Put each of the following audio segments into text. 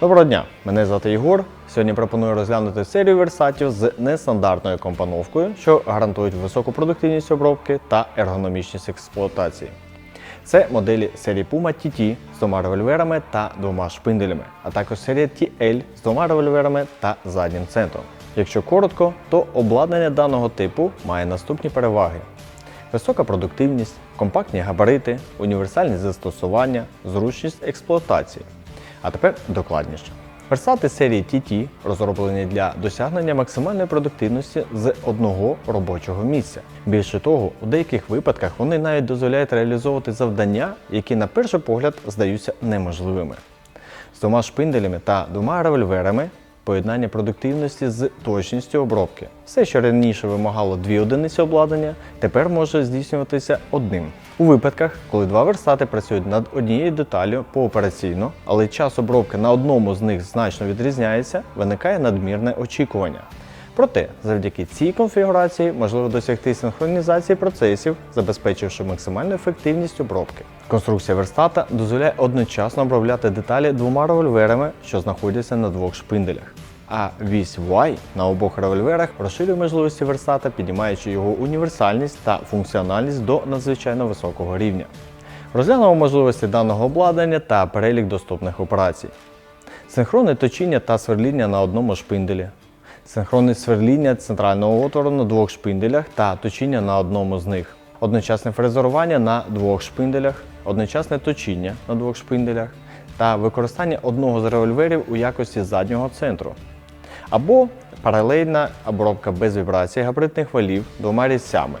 Доброго дня, мене звати Єгор. Сьогодні пропоную розглянути серію версатів з нестандартною компоновкою, що гарантують високу продуктивність обробки та ергономічність експлуатації. Це моделі серії Puma TT з двома револьверами та двома шпинделями, а також серія TL з двома револьверами та заднім центром. Якщо коротко, то обладнання даного типу має наступні переваги: висока продуктивність, компактні габарити, універсальні застосування, зручність експлуатації. А тепер докладніше. Версати серії TT розроблені для досягнення максимальної продуктивності з одного робочого місця. Більше того, у деяких випадках вони навіть дозволяють реалізовувати завдання, які на перший погляд здаються неможливими. З двома шпинделями та двома револьверами поєднання продуктивності з точністю обробки. Все, що раніше вимагало дві одиниці обладнання, тепер може здійснюватися одним. У випадках, коли два верстати працюють над однією деталлю поопераційно, але час обробки на одному з них значно відрізняється, виникає надмірне очікування. Проте, завдяки цій конфігурації можливо досягти синхронізації процесів, забезпечивши максимальну ефективність обробки. Конструкція верстата дозволяє одночасно обробляти деталі двома револьверами, що знаходяться на двох шпинделях. А вісь Y на обох револьверах розширює можливості верстата, піднімаючи його універсальність та функціональність до надзвичайно високого рівня. Розглянемо можливості даного обладнання та перелік доступних операцій. Синхронне точіння та сверління на одному шпинделі. Синхронне сверління центрального отвору на двох шпинделях та точіння на одному з них. Одночасне фрезерування на двох шпинделях, одночасне точіння на двох шпинделях та використання одного з револьверів у якості заднього центру. Або паралельна обробка без вібрації габаритних валів двома різцями,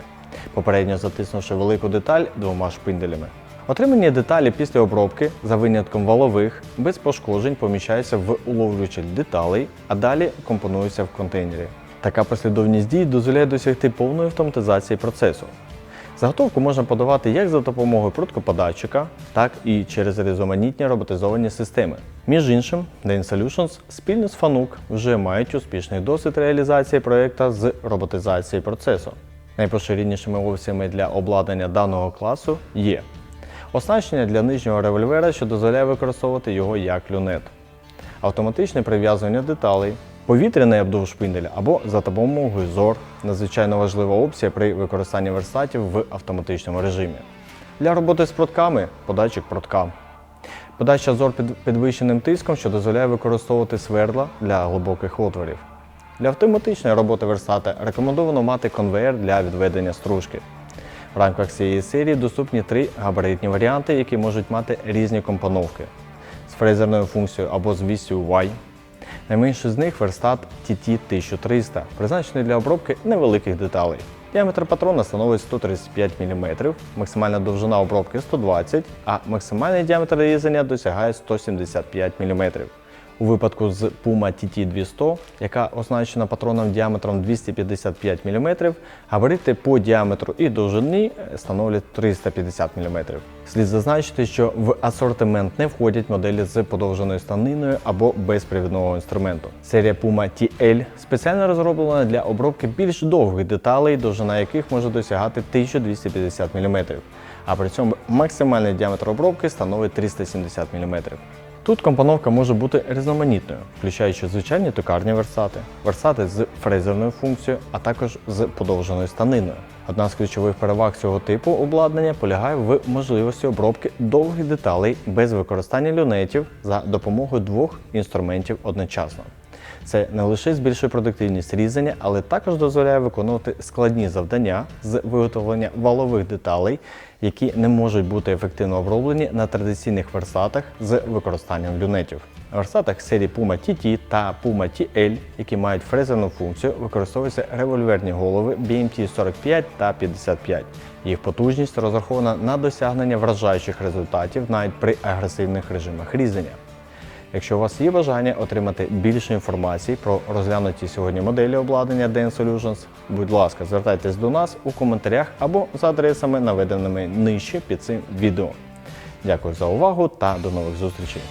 попередньо затиснувши велику деталь двома шпинделями. Отримані деталі після обробки, за винятком валових, без пошкоджень поміщаються в уловлювач деталей, а далі компонуються в контейнері. Така послідовність дій дозволяє досягти повної автоматизації процесу. Заготовку можна подавати як за допомогою пруткоподатчика, так і через різноманітні роботизовані системи. Між іншим, Dane Solutions спільно з FANUC вже мають успішний досвід реалізації проєкту з роботизації процесу. Найпоширенішими опціями для обладнання даного класу є оснащення для нижнього револьвера, що дозволяє використовувати його як люнет, автоматичне прив'язування деталей, повітряний обдув шпинделя або за допомогою ZOR – надзвичайно важлива опція при використанні верстатів в автоматичному режимі. Для роботи з протками податчик протка. Подача ZOR під підвищеним тиском, що дозволяє використовувати свердла для глибоких отворів. Для автоматичної роботи верстата рекомендовано мати конвеєр для відведення стружки. В рамках цієї серії доступні три габаритні варіанти, які можуть мати різні компоновки з фрезерною функцією або з вісю Y. Найменший з них верстат TT1300, призначений для обробки невеликих деталей. Діаметр патрона становить 135 мм, максимальна довжина обробки 120 а максимальний діаметр різання досягає 175 мм. У випадку з Puma TT200, яка оснащена патроном діаметром 255 мм, габарити по діаметру і довжині становлять 350 мм. Слід зазначити, що в асортимент не входять моделі з подовженою станиною або безпривідного інструменту. Серія Puma TL спеціально розроблена для обробки більш довгих деталей, довжина яких може досягати 1250 мм, а при цьому максимальний діаметр обробки становить 370 мм. Тут компоновка може бути різноманітною, включаючи звичайні токарні версати, версати з фрезерною функцією, а також з подовженою станиною. Одна з ключових переваг цього типу обладнання полягає в можливості обробки довгих деталей без використання люнетів за допомогою двох інструментів одночасно. Це не лише збільшує продуктивність різання, але також дозволяє виконувати складні завдання з виготовлення валових деталей, які не можуть бути ефективно оброблені на традиційних версатах з використанням люнетів. В версатах серії Puma TT та Puma TL, які мають фрезерну функцію, використовуються револьверні голови BMT 45 та 55. Їх потужність розрахована на досягнення вражаючих результатів навіть при агресивних режимах різання. Якщо у вас є бажання отримати більше інформації про розглянуті сьогодні моделі обладнання Dane Solutions, будь ласка, звертайтесь до нас у коментарях або за адресами, наведеними нижче під цим відео. Дякую за увагу та до нових зустрічей!